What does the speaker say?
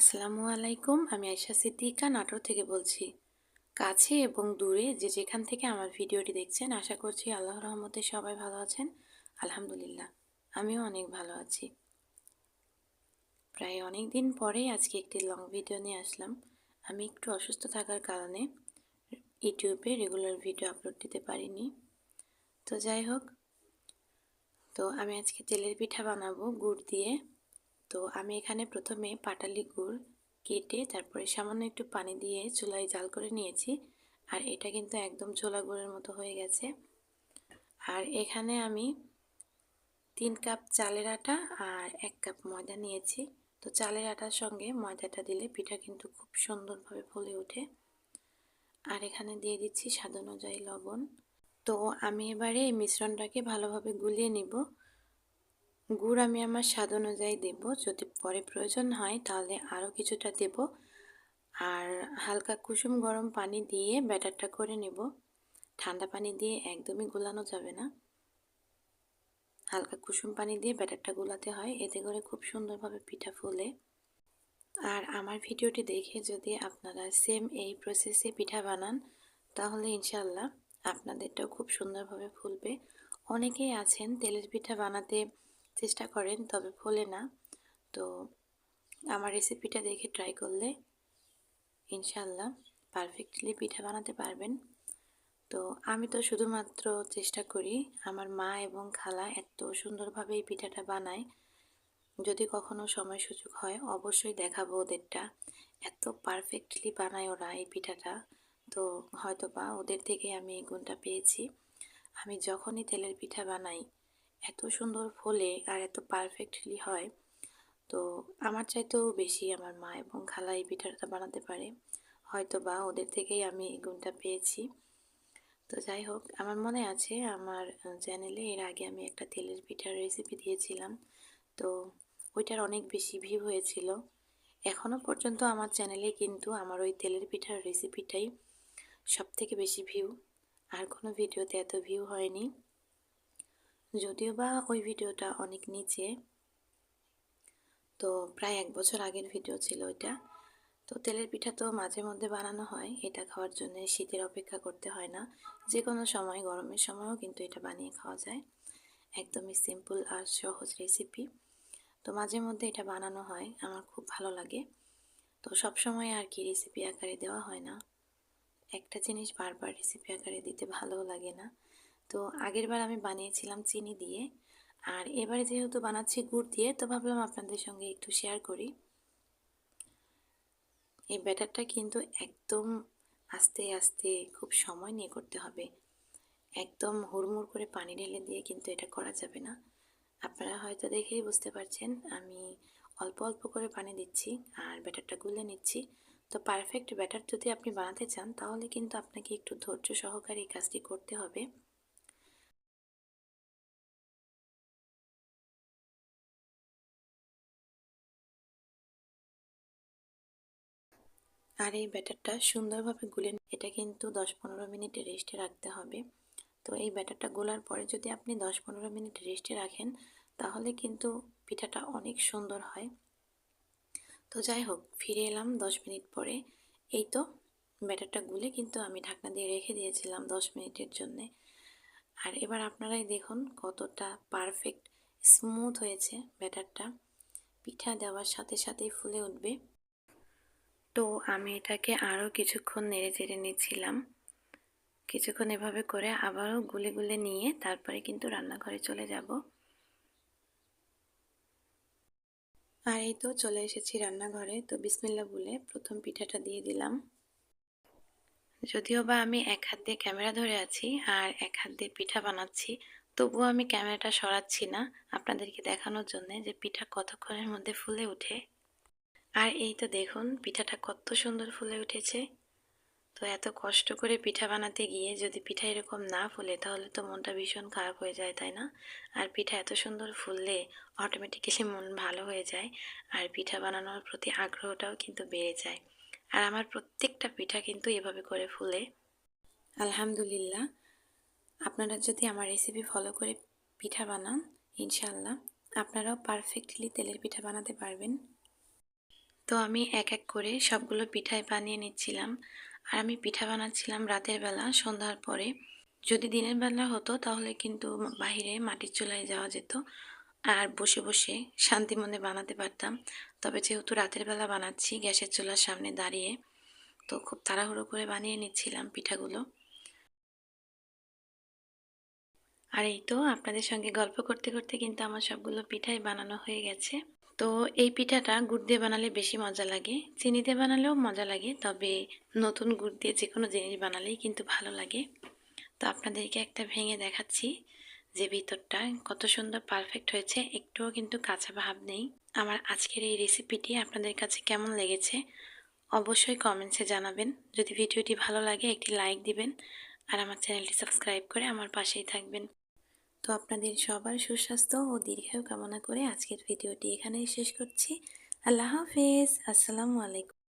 আসসালামু আলাইকুম, আমি আয়শা সিদ্দিকা, নাটোর থেকে বলছি। কাছে এবং দূরে যে যেখান থেকে আমার ভিডিওটি দেখছেন, আশা করছি আল্লাহ রহমতে সবাই ভালো আছেন। আলহামদুলিল্লাহ, আমিও অনেক ভালো আছি। প্রায় অনেক দিন পরেই আজকে একটি লং ভিডিও নিয়ে আসলাম। আমি একটু অসুস্থ থাকার কারণে ইউটিউবে রেগুলার ভিডিও আপলোড দিতে পারিনি। তো যাই হোক, তো আমি আজকে তেলের পিঠা বানাবো, গুড় দিয়ে। তো আমি এখানে প্রথমে পাটালি গুড় কেটে তারপরে সামান্য একটু পানি দিয়ে চুলায় জাল করে নিয়েছি। আর এটা কিন্তু একদম ছোলা গুড়ের মতো হয়ে গেছে। আর এখানে আমি তিন কাপ চালের আটা আর এক কাপ ময়দা নিয়েছি। তো চালের আটার সঙ্গে ময়দাটা দিলে পিঠা কিন্তু খুব সুন্দরভাবে ফুলে ওঠে। আর এখানে দিয়ে দিচ্ছি স্বাদ অনুযায়ী লবণ। তো আমি এবারে এই মিশ্রণটাকে ভালোভাবে গুলিয়ে নিব। গুড় আমি আমার স্বাদ অনুযায়ী দেব। যদি পরে প্রয়োজন হয় তাহলে আরও কিছুটা দেব। আর হালকা কুসুম গরম পানি দিয়ে ব্যাটারটা করে নেব। ঠান্ডা পানি দিয়ে একদমই গোলানো যাবে না। হালকা কুসুম পানি দিয়ে ব্যাটারটা গোলাতে হয়। এতে করে খুব সুন্দরভাবে পিঠা ফুলে। আর আমার ভিডিওটি দেখে যদি আপনারা সেম এই প্রসেসে পিঠা বানান, তাহলে ইনশাল্লাহ আপনাদেরটাও খুব সুন্দরভাবে ফুলবে। অনেকেই আছেন তেলের পিঠা বানাতে চেষ্টা করেন, তবে ফোলে না। তো আমার রেসিপিটা দেখে ট্রাই করলে ইনশাল্লাহ পারফেক্টলি পিঠা বানাতে পারবেন। তো আমি তো শুধুমাত্র চেষ্টা করি, আমার মা এবং খালা এত সুন্দরভাবে এই পিঠাটা বানায়। যদি কখনো সময় সুযোগ হয়, অবশ্যই দেখাবো ওদেরটা। এত পারফেক্টলি বানায় ওরা এই পিঠাটা। তো হয়তো বা ওদের থেকে আমি এই গুণটা পেয়েছি। আমি যখনই তেলের পিঠা বানাই এত সুন্দর ফলে আর এত পারফেক্টলি হয়। তো আমার চাইতেও বেশি আমার মা এবং খালা এই পিঠাটা বানাতে পারে। হয়তো বা ওদের থেকেই আমি এই গুণটা পেয়েছি। তো যাই হোক, আমার মনে আছে আমার চ্যানেলে এর আগে আমি একটা তেলের পিঠার রেসিপি দিয়েছিলাম। তো ওইটার অনেক বেশি ভিউ হয়েছিল। এখনও পর্যন্ত আমার চ্যানেলে কিন্তু আমার ওই তেলের পিঠার রেসিপিটাই সব থেকে বেশি ভিউ। আর কোনো ভিডিওতে এত ভিউ হয়নি। যদিও বা ওই ভিডিওটা অনেক নিচে, তো প্রায় এক বছর আগের ভিডিও ছিল ওইটা, তো তেলের পিঠা তো মাঝে মধ্যে বানানো হয়, এটা খাওয়ার জন্য শীতের অপেক্ষা করতে হয় না যে কোনো সময়, গরমের সময়ও কিন্তু এটা বানিয়ে খাওয়া যায়, একদমই সিম্পল আর সহজ রেসিপি তো মাঝে মধ্যে এটা বানানো হয়, আমার খুব ভালো লাগে, তো সব সময় আর কি রেসিপি আকারে দেওয়া হয় না, একটা জিনিস বারবার রেসিপি আকারে দিতে ভালোও লাগে না তো আগের বার আমি বানিয়েছিলাম চিনি দিয়ে। আর এবারে যেহেতু বানাচ্ছি গুড় দিয়ে, তো ভাবলাম আপনাদের সঙ্গে একটু শেয়ার করি। এই ব্যাটারটা কিন্তু একদম আস্তে আস্তে খুব সময় নিয়ে করতে হবে। একদম হুড়মুড় করে পানি ঢেলে দিয়ে কিন্তু এটা করা যাবে না। আপনারা হয়তো দেখেই বুঝতে পারছেন, আমি অল্প অল্প করে পানি দিচ্ছি আর ব্যাটারটা গুলে নিচ্ছি। তো পারফেক্ট ব্যাটার যদি আপনি বানাতে চান, তাহলে কিন্তু আপনাকে একটু ধৈর্য সহকারে এই কাজটি করতে হবে। আর এই ব্যাটারটা সুন্দরভাবে গুলে এটা কিন্তু দশ পনেরো মিনিট রেস্টে রাখতে হবে। তো এই ব্যাটারটা গোলার পরে যদি আপনি দশ পনেরো মিনিট রেস্টে রাখেন, তাহলে কিন্তু পিঠাটা অনেক সুন্দর হয়। তো যাই হোক, ফিরে এলাম দশ মিনিট পরে। এই তো, ব্যাটারটা গুলে কিন্তু আমি ঢাকনা দিয়ে রেখে দিয়েছিলাম দশ মিনিটের জন্যে। আর এবার আপনারাই দেখুন কতটা পারফেক্ট স্মুথ হয়েছে ব্যাটারটা। পিঠা দেওয়ার সাথে সাথেই ফুলে উঠবে। তো আমি এটাকে আরও কিছুক্ষণ নেড়ে চেড়ে নিচ্ছিলাম। কিছুক্ষণ এভাবে করে আবারও গুলে গুলে নিয়ে তারপরে কিন্তু রান্নাঘরে চলে যাব। আর এই তো চলে এসেছি রান্নাঘরে, তো বিসমিল্লা বলে প্রথম পিঠাটা দিয়ে দিলাম। যদিও বা আমি এক হাত দিয়ে ক্যামেরা ধরে আছি আর এক হাত দিয়ে পিঠা বানাচ্ছি, তবুও আমি ক্যামেরাটা সরাচ্ছি না। আপনাদেরকে দেখানোর জন্য যে পিঠা কতক্ষণের মধ্যে ফুলে ওঠে। আর এই তো দেখুন, পিঠাটা কত সুন্দর ফুলে উঠেছে। তো এত কষ্ট করে পিঠা বানাতে গিয়ে যদি পিঠা এরকম না ফুলে, তাহলে তো মনটা ভীষণ খারাপ হয়ে যায়, তাই না? আর পিঠা এত সুন্দর ফুললে অটোমেটিক্যালি মন ভালো হয়ে যায়, আর পিঠা বানানোর প্রতি আগ্রহটাও কিন্তু বেড়ে যায়। আর আমার প্রত্যেকটা পিঠা কিন্তু এভাবে করে ফুলে। আলহামদুলিল্লাহ। আপনারা যদি আমার রেসিপি ফলো করে পিঠা বানান ইনশাল্লাহ আপনারাও পারফেক্টলি তেলের পিঠা বানাতে পারবেন। তো আমি এক এক করে সবগুলো পিঠাই বানিয়ে নিচ্ছিলাম। আর আমি পিঠা বানাচ্ছিলাম রাতের বেলা, সন্ধ্যার পরে। যদি দিনের বেলা হতো তাহলে কিন্তু বাহিরে মাটির চুলায় যাওয়া যেত। আর বসে বসে শান্তি মনে বানাতে পারতাম। তবে যেহেতু রাতের বেলা বানাচ্ছি, গ্যাসের চুলার সামনে দাঁড়িয়ে, তো খুব তাড়াহুড়ো করে বানিয়ে নিচ্ছিলাম পিঠাগুলো। আর এই তো আপনাদের সঙ্গে গল্প করতে করতে কিন্তু আমার সবগুলো পিঠাই বানানো হয়ে গেছে। তো এই পিঠাটা গুড় দিয়ে বানালে বেশি মজা লাগে। চিনি দিয়ে বানালেও মজা লাগে, তবে নতুন গুড় দিয়ে যে কোনো জিনিস বানালেই কিন্তু ভালো লাগে। তো আপনাদেরকে একটা ভেঙে দেখাচ্ছি যে ভিতরটা কত সুন্দর পারফেক্ট হয়েছে, একটুও কিন্তু কাঁচা ভাব নেই। আমার আজকের এই রেসিপিটি আপনাদের কাছে কেমন লেগেছে অবশ্যই কমেন্টসে জানাবেন। যদি ভিডিওটি ভালো লাগে, একটি লাইক দিবেন, আর আমার চ্যানেলটি সাবস্ক্রাইব করে আমার পাশেই থাকবেন। তো আপনাদের সবার সুস্বাস্থ্য ও দীর্ঘায়ু কামনা করে আজকের ভিডিওটি এখানেই শেষ করছি। আল্লাহ হাফেজ। আসসালামু আলাইকুম।